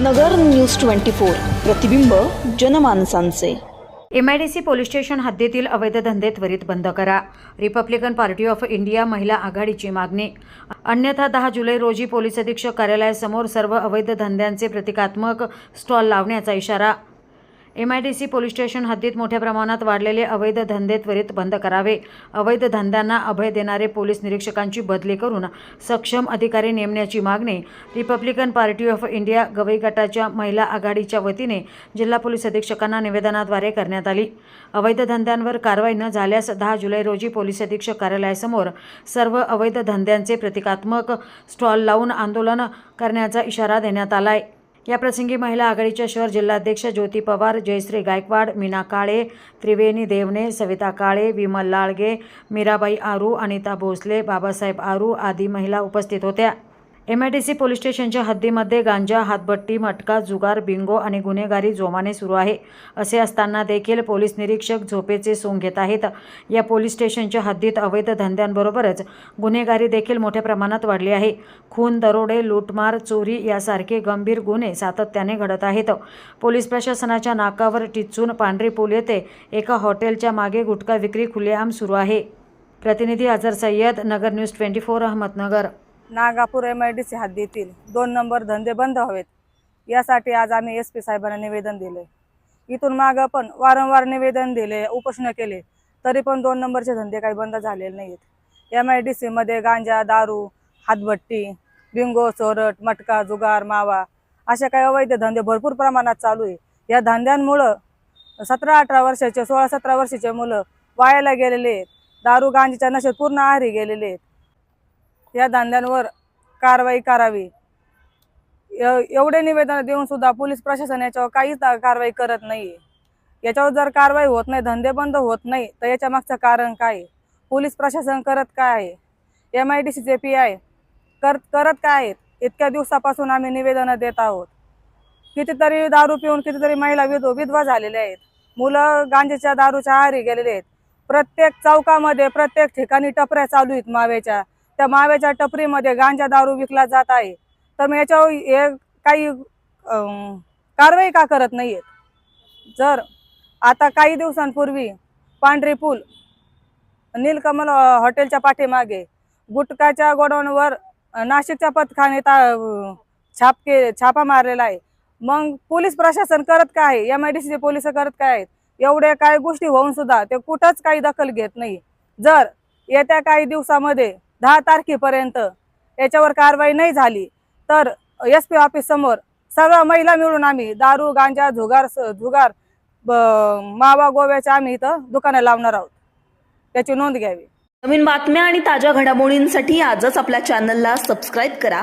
नगर news twenty four. प्रतिबिंब जनमानसांचे. M I D C police station हद्दीतील अवैध धंदे त्वरित बंद करा. रिपब्लिकन पार्टी ऑफ इंडिया महिला आघाडीची मागणी. अन्यथा दहा जुलै रोजी पोलीस अधीक्षक कार्यालयासमोर सर्व अवैध धंद्यांचे प्रतिकात्मक स्टॉल लावण्याचा इशारा. एमआयडीसी पोलीस स्टेशन हद्दीत मोठ्या प्रमाणात वाढलेले अवैध धंदे त्वरित बंद करावे. अवैध धंद्यांना अभय देणारे पोलीस निरीक्षकांची बदली करून सक्षम अधिकारी नेमण्याची मागणी Republican party of India Gavai गटाच्या महिला आघाडीच्या वतीने जिल्हा पोलीस अधीक्षकांना निवेदनाद्वारे करण्यात आली. अवैध धंद्यांवर कारवाई न झाल्यास दहा जुलै रोजी पोलीस अधीक्षक कार्यालयासमोर सर्व अवैध धंद्यांचे प्रतिकात्मक स्टॉल लावून आंदोलन करण्याचा इशारा देण्यात आलाय. याप्रसंगी महिला आघाडीच्या शहर जिल्हाध्यक्ष ज्योती पवार जयश्री गायकवाड मीना काळे त्रिवेणी देवणे सविता काळे विमल लाळगे मीराबाई आरू अनिता भोसले बाबासाहेब आरू आदी महिला उपस्थित होत्या. M I D C police स्टेशनच्या हद्दीमध्ये गांजा हातभट्टी मटका जुगार बिंगो आणि गुन्हेगारी जोमाने सुरू आहे. असे असताना देखील पोलीस निरीक्षक झोपेचे सोंग घेत आहेत. या पोलीस स्टेशनच्या हद्दीत अवैध धंद्यांबरोबरच गुन्हेगारी देखील मोठ्या प्रमाणात वाढली आहे. खून दरोडे लूटमार चोरी यासारखे गंभीर गुन्हे सातत्याने घडत आहेत. पोलीस प्रशासनाच्या नाकावर टिचून पांढरी पूल येथे एका हॉटेलच्या मागे गुटखा विक्री खुलेआम सुरू आहे. प्रतिनिधी Azhar Sayyad Nagar news twenty four Ahmednagar. Nagapur M I D C हद्दीतील दोन नंबर धंदे बंद व्हावेत यासाठी आज आम्ही एस पी साहेबांना निवेदन दिले इथून मागं पण वारंवार निवेदन दिले उपोषण केले तरी पण दोन नंबरचे धंदे काही बंद झालेले नाहीत. एम आय डी सीमध्ये गांजा दारू हातभट्टी बिंगो चोरट मटका जुगार मावा असे काही अवैध धंदे भरपूर प्रमाणात चालू आहे. या धंद्यांमुळं सतरा अठरा वर्षाचे सोळा सतरा वर्षाचे मुलं वायाला गेलेले आहेत. दारू गांजीच्या नशेत पूर्ण आहारी गेलेले आहेत. या धंद्यांवर कारवाई करावी. एवढे निवेदन देऊन सुद्धा पोलीस प्रशासन याच्यावर काहीच कारवाई करत नाही याच्यावर जर कारवाई होत नाही धंदे बंद होत नाही तर याच्या मागचं कारण काय? आहे? पोलीस प्रशासन करत काय आहे? एम आय डी सीचे पी आय कर करत काय आहेत? इतक्या दिवसापासून आम्ही निवेदनं देत आहोत. कितीतरी दारू पिऊन कितीतरी महिला विधो विधवा झालेल्या आहेत. मुलं गांजेच्या दारूच्या आहारी गेलेले आहेत. प्रत्येक चौकामध्ये प्रत्येक ठिकाणी टपऱ्या चालू आहेत मावेच्या. त्या माव्याच्या टपरीमध्ये गांजा दारू विकला जात आहे. तर मग याच्यावर हे काही अं, कारवाई का करत नाहीयेत? जर आता काही दिवसांपूर्वी पांढरी पूल नीलकमल हॉटेलच्या पाठीमागे गुटकाच्या गोडाऊनवर नाशिकच्या पथकाने ता छापके छाप के छापा मारलेला आहे. मग पोलीस प्रशासन करत काय आहे? एम आय डी सीचे पोलीस करत काय आहेत? एवढ्या काही गोष्टी होऊन सुद्धा ते कुठंच काही दखल घेत नाही. जर येत्या काही दिवसामध्ये दहा तारखेपर्यंत याच्यावर कारवाई नाही झाली तर एस पी ऑफिस समोर सर्व महिला मिळून आम्ही दारू गांजा झुगार झुगार मावा गोव्याच्या आम्ही इथं दुकानं लावणार आहोत. त्याची नोंद घ्यावी. नवीन बातम्या आणि ताज्या घडामोडींसाठी आजच आपल्या चॅनलला सबस्क्राईब करा.